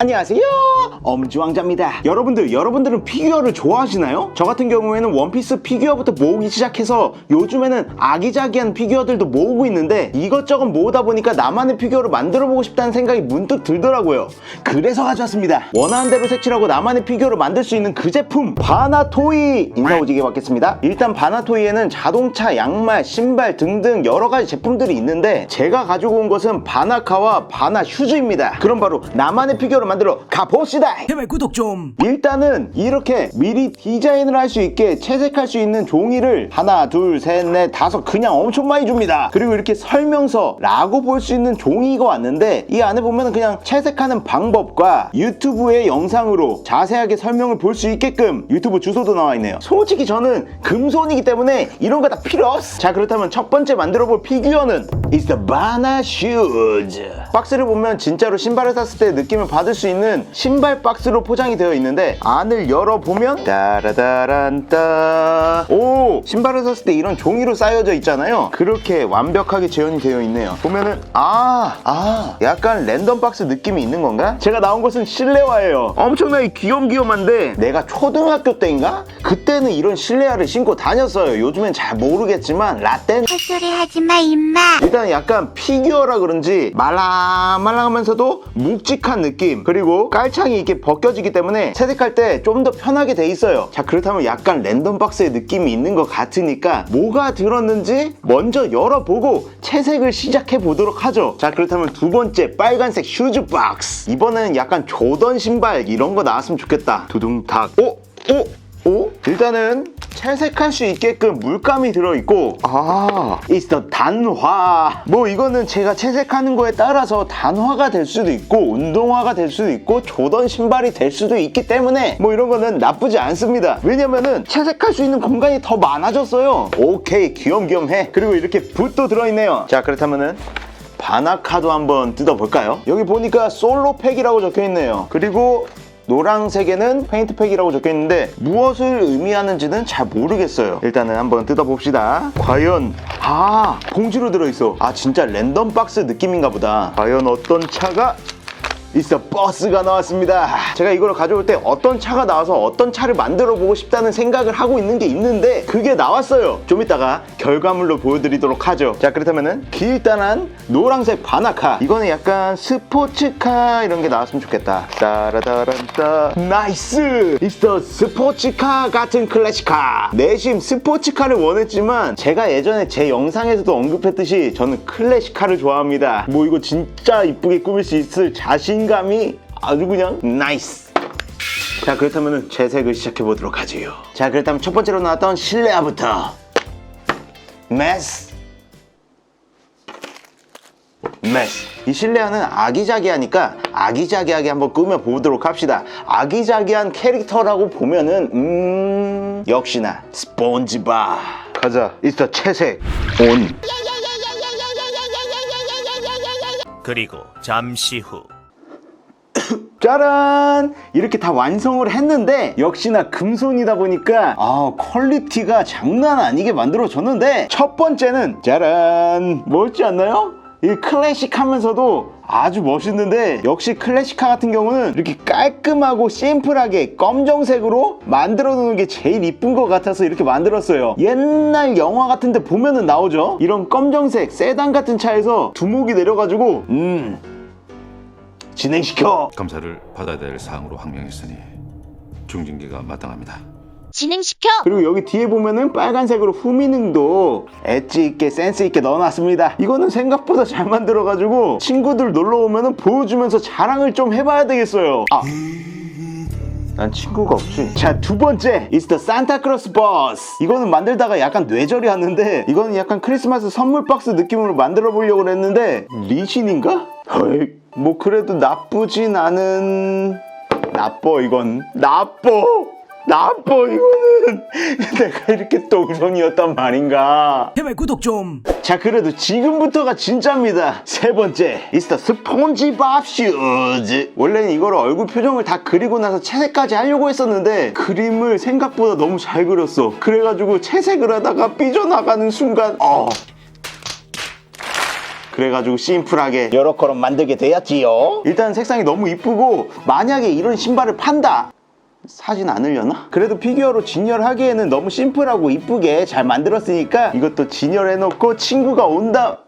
안녕하세요. 엄지왕자입니다. 여러분들 여러분들은 피규어를 좋아하시나요? 저 같은 경우에는 원피스 피규어부터 모으기 시작해서 요즘에는 아기자기한 피규어들도 모으고 있는데 이것저것 모으다 보니까 나만의 피규어를 만들어보고 싶다는 생각이 문득 들더라고요. 그래서 가져왔습니다. 원하는 대로 색칠하고 나만의 피규어를 만들 수 있는 그 제품 바나토이 인사 오지게 받겠습니다. 일단 바나토이에는 자동차, 양말, 신발 등등 여러가지 제품들이 있는데 제가 가지고 온 것은 바나카와 바나 슈즈입니다. 그럼 바로 나만의 피규어를 만들어 가봅시다. 제발 구독 좀. 일단은 이렇게 미리 디자인을 할 수 있게 채색할 수 있는 종이를 하나 둘셋넷 다섯 그냥 엄청 많이 줍니다. 그리고 이렇게 설명서라고 볼 수 있는 종이가 왔는데 이 안에 보면 그냥 채색하는 방법과 유튜브의 영상으로 자세하게 설명을 볼 수 있게끔 유튜브 주소도 나와 있네요. 솔직히 저는 금손이기 때문에 이런 거 다 필요 없어. 자 그렇다면 첫 번째 만들어 볼 피규어는 It's the Bana Shoes. 박스를 보면 진짜로 신발을 샀을 때 느낌을 받을 수 있는 신발 박스로 포장이 되어 있는데 안을 열어보면 따라다란따 오 신발을 샀을 때 이런 종이로 쌓여져 있잖아요 그렇게 완벽하게 재현이 되어 있네요 보면은 아, 아 약간 랜덤 박스 느낌이 있는 건가? 제가 나온 것은 실내화예요 엄청나게 귀염귀염한데 내가 초등학교 때인가? 그때는 이런 실내화를 신고 다녔어요 요즘엔 잘 모르겠지만 라떼는 헛소리 하지 마, 임마. 일단 약간 피규어라 그런지 말랑말랑하면서도 묵직한 느낌 그리고 깔창이 이렇게 벗겨지기 때문에 채색할 때 좀 더 편하게 돼 있어요 자 그렇다면 약간 랜덤 박스의 느낌이 있는 것 같으니까 뭐가 들었는지 먼저 열어보고 채색을 시작해 보도록 하죠 자 그렇다면 두 번째 빨간색 슈즈 박스 이번에는 약간 조던 신발 이런 거 나왔으면 좋겠다 두둥탁 오? 오? 오? 일단은 채색할 수 있게끔 물감이 들어있고 아 있어 단화. 뭐 이거는 제가 채색하는 거에 따라서 단화가 될 수도 있고 운동화가 될 수도 있고 조던 신발이 될 수도 있기 때문에 뭐 이런 거는 나쁘지 않습니다. 왜냐면은 채색할 수 있는 공간이 더 많아졌어요. 오케이 귀염귀염해. 그리고 이렇게 붓도 들어있네요. 자 그렇다면은 바나카도 한번 뜯어볼까요? 여기 보니까 솔로팩이라고 적혀있네요. 그리고 노란색에는 페인트팩이라고 적혀있는데 무엇을 의미하는지는 잘 모르겠어요. 일단은 한번 뜯어봅시다. 과연 아 봉지로 들어있어. 아 진짜 랜덤 박스 느낌인가 보다. 과연 어떤 차가 있어 버스가 나왔습니다. 제가 이걸 가져올 때 어떤 차가 나와서 어떤 차를 만들어 보고 싶다는 생각을 하고 있는 게 있는데 그게 나왔어요. 좀 이따가 결과물로 보여드리도록 하죠. 자 그렇다면은 길단한 노란색 바나카 이거는 약간 스포츠카 이런 게 나왔으면 좋겠다. 따라다란따. 나이스! 있어 스포츠카 같은 클래식카. 내심 스포츠카를 원했지만 제가 예전에 제 영상에서도 언급했듯이 저는 클래식카를 좋아합니다. 뭐 이거 진짜 이쁘게 꾸밀 수 있을 자신 감이 아주 그냥 나이스. 자 그렇다면 재색을 시작해 보도록 하지요. 자 그렇다면 첫 번째로 나왔던 실내화부터. 메스. 메스. 이 실내화는 아기자기하니까 아기자기하게 한번 꾸며 보도록 합시다. 아기자기한 캐릭터라고 보면은 음 역시나 스폰지바. 가자. 이스터 채색. 온. 그리고 잠시 후. 짜란 이렇게 다 완성을 했는데 역시나 금손이다 보니까 아 퀄리티가 장난 아니게 만들어졌는데 첫 번째는 짜란. 멋지 않나요? 이 클래식하면서도 아주 멋있는데 역시 클래식카 같은 경우는 이렇게 깔끔하고 심플하게 검정색으로 만들어 놓는 게 제일 이쁜 것 같아서 이렇게 만들었어요. 옛날 영화 같은 데 보면은 나오죠? 이런 검정색 세단 같은 차에서 두목이 내려가지고 음 진행시켜 감사를 받아야 될 사항으로 확명했으니 중징계가 마땅합니다. 진행시켜. 그리고 여기 뒤에 보면은 빨간색으로 후미능도 엣지 있게 센스 있게 넣어놨습니다. 이거는 생각보다 잘 만들어가지고 친구들 놀러 오면은 보여주면서 자랑을 좀 해봐야 되겠어요. 아. 난 친구가 없지. 자, 두 번째. It's the Santa Claus Bus. 이거는 만들다가 약간 뇌절이 왔는데, 이거는 약간 크리스마스 선물 박스 느낌으로 만들어 보려고 그랬는데, 리신인가? 헐, 뭐 그래도 나쁘진 않은, 나빠, 이건. 나빠! 나빠, 이거는. 내가 이렇게 똥손이었단 말인가. 제발 구독 좀. 자 그래도 지금부터가 진짜입니다 세 번째 the 스폰지밥 슈즈 원래는 이걸 얼굴 표정을 다 그리고 나서 채색까지 하려고 했었는데 그림을 생각보다 너무 잘 그렸어 그래가지고 채색을 하다가 삐져나가는 순간 어 그래가지고 심플하게 여러 걸음 만들게 되었지요. 일단 색상이 너무 이쁘고 만약에 이런 신발을 판다 사진 않으려나? 그래도 피규어로 진열하기에는 너무 심플하고 이쁘게 잘 만들었으니까 이것도 진열해놓고 친구가 온다.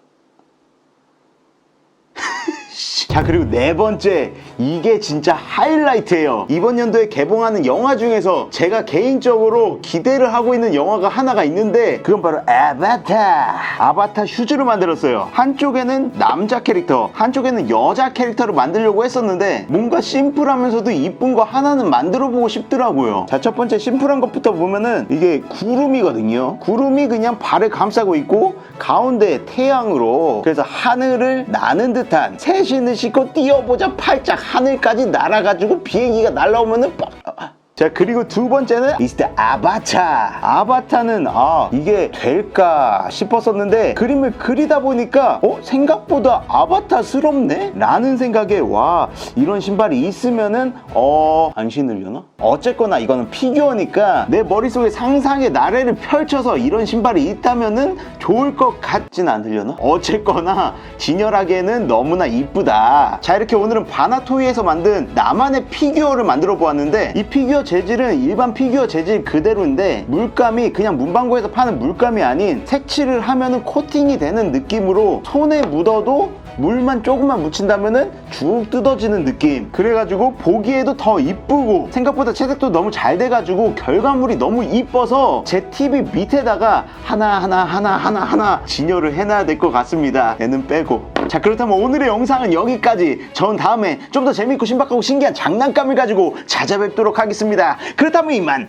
자 그리고 네 번째 이게 진짜 하이라이트예요. 이번 연도에 개봉하는 영화 중에서 제가 개인적으로 기대를 하고 있는 영화가 하나가 있는데 그건 바로 아바타. 아바타 슈즈를 만들었어요. 한쪽에는 남자 캐릭터 한쪽에는 여자 캐릭터를 만들려고 했었는데 뭔가 심플하면서도 이쁜 거 하나는 만들어 보고 싶더라고요. 자 첫 번째 심플한 것부터 보면은 이게 구름이거든요. 구름이 그냥 발을 감싸고 있고 가운데 태양으로 그래서 하늘을 나는 듯한 새신을 싣고 뛰어보자 팔짝 하늘까지 날아가지고 비행기가 날라오면은 빡- 아, 자 그리고 두 번째는 이스트 아바타 아바타는 아 이게 될까 싶었었는데 그림을 그리다 보니까 어 생각보다 아바타스럽네? 라는 생각에 와 이런 신발이 있으면은 어안 신으려나 어쨌거나 이거는 피규어니까 내 머릿속에 상상의 나래를 펼쳐서 이런 신발이 있다면은 좋을 것 같진 않으려나? 어쨌거나 진열하기에는 너무나 이쁘다. 자 이렇게 오늘은 바나토이에서 만든 나만의 피규어를 만들어 보았는데 이 피규어 재질은 일반 피규어 재질 그대로인데 물감이 그냥 문방구에서 파는 물감이 아닌 색칠을 하면은 코팅이 되는 느낌으로 손에 묻어도 물만 조금만 묻힌다면은 쭉 뜯어지는 느낌. 그래가지고 보기에도 더 이쁘고 생각보다 채색도 너무 잘 돼가지고 결과물이 너무 이뻐서 제 TV 밑에다가 하나하나 하나하나 하나 진열을 해놔야 될 것 같습니다. 얘는 빼고. 자 그렇다면 오늘의 영상은 여기까지. 전 다음에 좀 더 재밌고 신박하고 신기한 장난감을 가지고 찾아뵙도록 하겠습니다. 그렇다면 이만